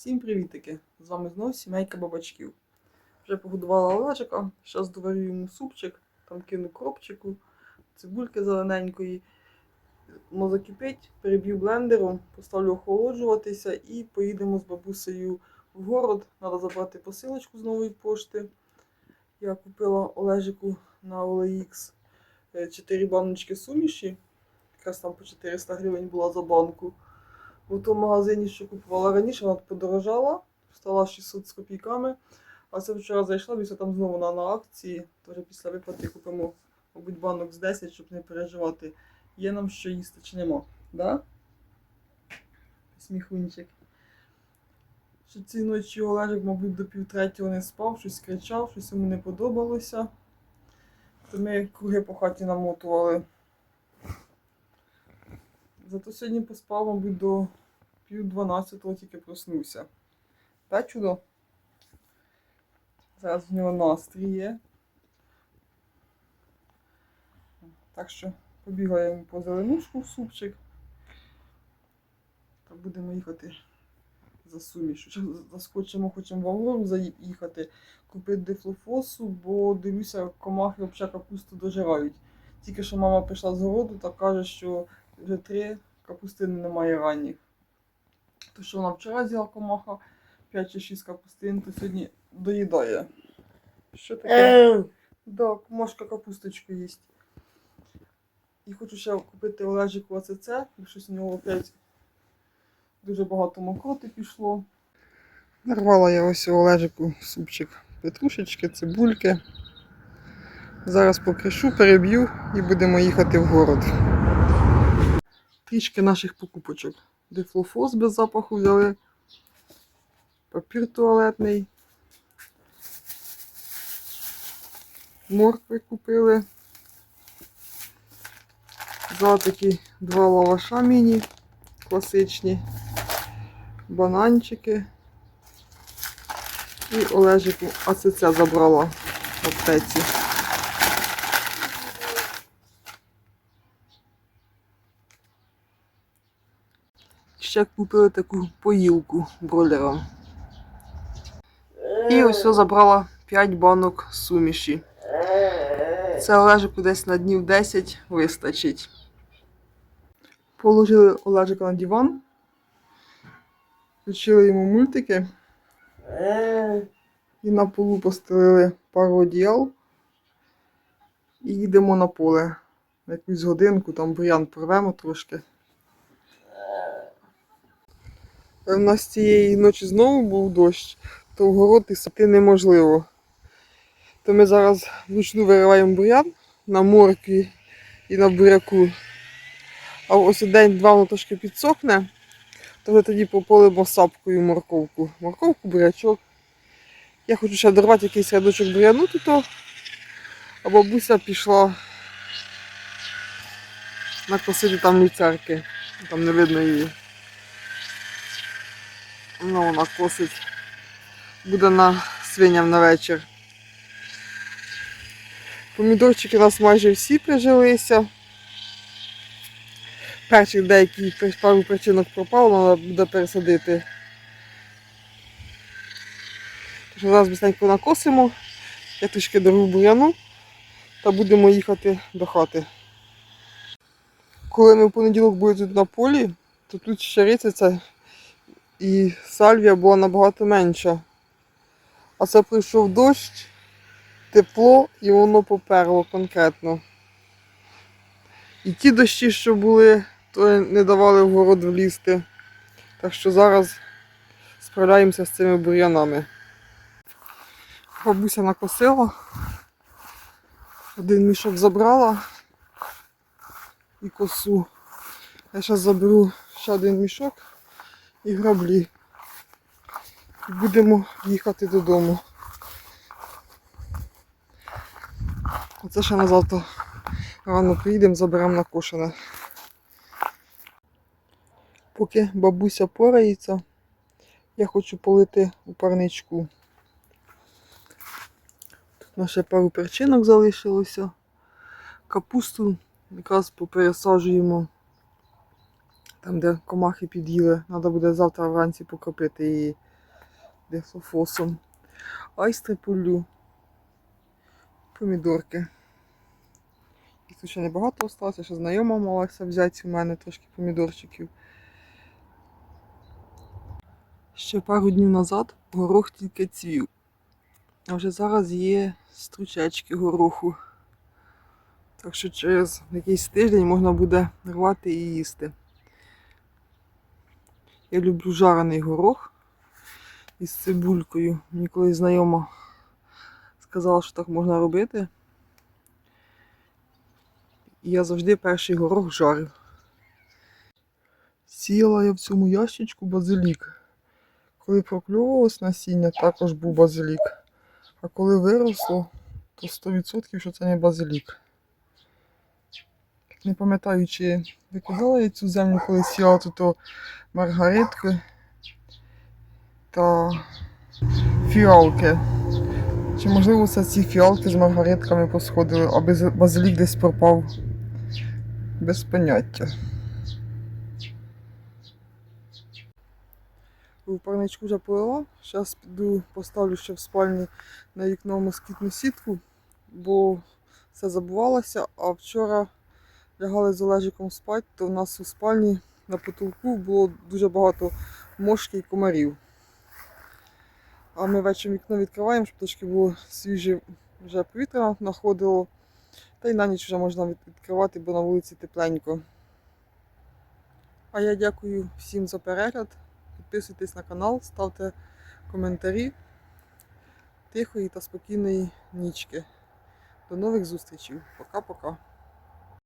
Всім привітики! З вами знову сімейка бабачків. Вже погодувала Олежика, зараз доварю йому супчик, там кину кропчику, цибульки зелененької. Воно закипить, переб'ю блендером, поставлю охолоджуватися і поїдемо з бабусею в город. Треба забрати посилочку з нової пошти. Я купила Олежику на OLX 4 баночки суміші. Якраз там по 400 гривень була за банку. У тому магазині, що купувала раніше, вона подорожала, стала 600 з копійками. А це вчора зайшла, дивіться, там знову вона на акції. Тож після виплати купимо, мабуть, банок з 10, щоб не переживати, є нам що їсти чи нема. Да? Сміхунчик. Що цієї ночі Олежик, мабуть, до півтретього не спав, щось кричав, щось йому не подобалося. То ми круги по хаті намотували. Зато сьогодні поспав, мабуть, до пів дванадцятого тільки проснувся. Та чудо? Зараз в нього настрій є. Так що побігаємо по зеленушку в супчик. Та будемо їхати за суміш. Заскочимо, хочемо в Аврору заїхати, купити дифлофосу, бо дивлюся, комахи взагалі капусту дожирають. Тільки що мама прийшла з городу та каже, що вже три капустини немає ранніх. То, що вона вчора з'їла комаха, 5 чи 6 капустин, то сьогодні доїдає. Що таке? Да, комашка капусточку їсть. І хочу ще купити Олежику АЦЦ, бо щось у нього опять дуже багато мокроти пішло. Нарвала я ось у Олежику супчик петрушечки, цибульки. Зараз покришу, переб'ю і будемо їхати в город. Трішки наших покупочок. Дифлофос без запаху взяли. Папір туалетний. Моркви купили. Взяла такі два лаваша міні класичні. Бананчики. І Олежику АЦЦ забрала в аптеці. Ще купили таку поїлку бройлерам. І ось забрала 5 банок суміші. Це Олежику десь на днів 10 вистачить. Положили Олежика на диван. Включили йому мультики. І на полу постелили пару одіял. І їдемо на поле. На якусь годинку, там бурян порвемо трошки. У нас цієї ночі знову був дощ, то в город і сати неможливо. То ми зараз вручну вириваємо бурян на моркві і на буряку. А ось день-два воно трошки підсохне, то вже тоді пополимо сапкою морковку. Морковку, бурячок. Я хочу ще дорвати якийсь рядочок буряну тут. А бабуся пішла накосити там люцерки. Там не видно її. Ну, вона косить. Буде на свиням на вечір. Помідорчики у нас майже всі прижилися. Перших деякі пару причинок пропало, треба буде пересадити. Тож зараз быстренько накосимо, я трішки дорогу буряну та будемо їхати до хати. Коли ми в понеділок були тут на полі, то тут щариця і сальвія була набагато менша. А це прийшов дощ, тепло і воно поперло конкретно. І ті дощі, що були, то не давали в город влізти. Так що зараз справляємося з цими бур'янами. Бабуся накосила, один мішок забрала і косу. Я зараз заберу ще один мішок і граблі. Будемо їхати додому. Оце ще на завтра рано приїдемо, заберемо накошене. Поки бабуся порається, я хочу полити у парничку. Тут у нас ще пару перчинок залишилося. Капусту якраз попересаджуємо там, де комахи під'їли. Треба буде завтра вранці покропити її. дефлофосом. Айстри полю. Помідорки. Їх тут ще небагато осталося, ще знайома малася взяти у мене трошки помідорчиків. Ще пару днів назад горох тільки цвів. А вже зараз є стручечки гороху. Так що через якийсь тиждень можна буде рвати і їсти. Я люблю жарений горох із цибулькою. Мені колись знайома сказала, що так можна робити. І я завжди перший горох жарю. Сіяла я в цьому ящичку базилік. Коли прокльовувалось насіння, також був базилік. А коли виросло, то 100% що це не базилік. Не пам'ятаю, чи викидала я цю землю, коли сіяла тут о маргаритки та фіалки. Чи можливо це ці фіалки з маргаритками посходили, а без- базилік десь пропав без поняття. У парничку вже. Зараз піду поставлю ще в спальні на вікно москітну сітку, бо все забувалося. А вчора лягали з Олежиком спати, то в нас у спальні на потолку було дуже багато мошки і комарів. А ми ввечері вікно відкриваємо, щоб трошки було свіже вже повітря находило. Та й на ніч вже можна відкривати, бо на вулиці тепленько. А я дякую всім за перегляд. Підписуйтесь на канал, ставте коментарі. Тихої та спокійної нічки. До нових зустрічей. Пока-пока.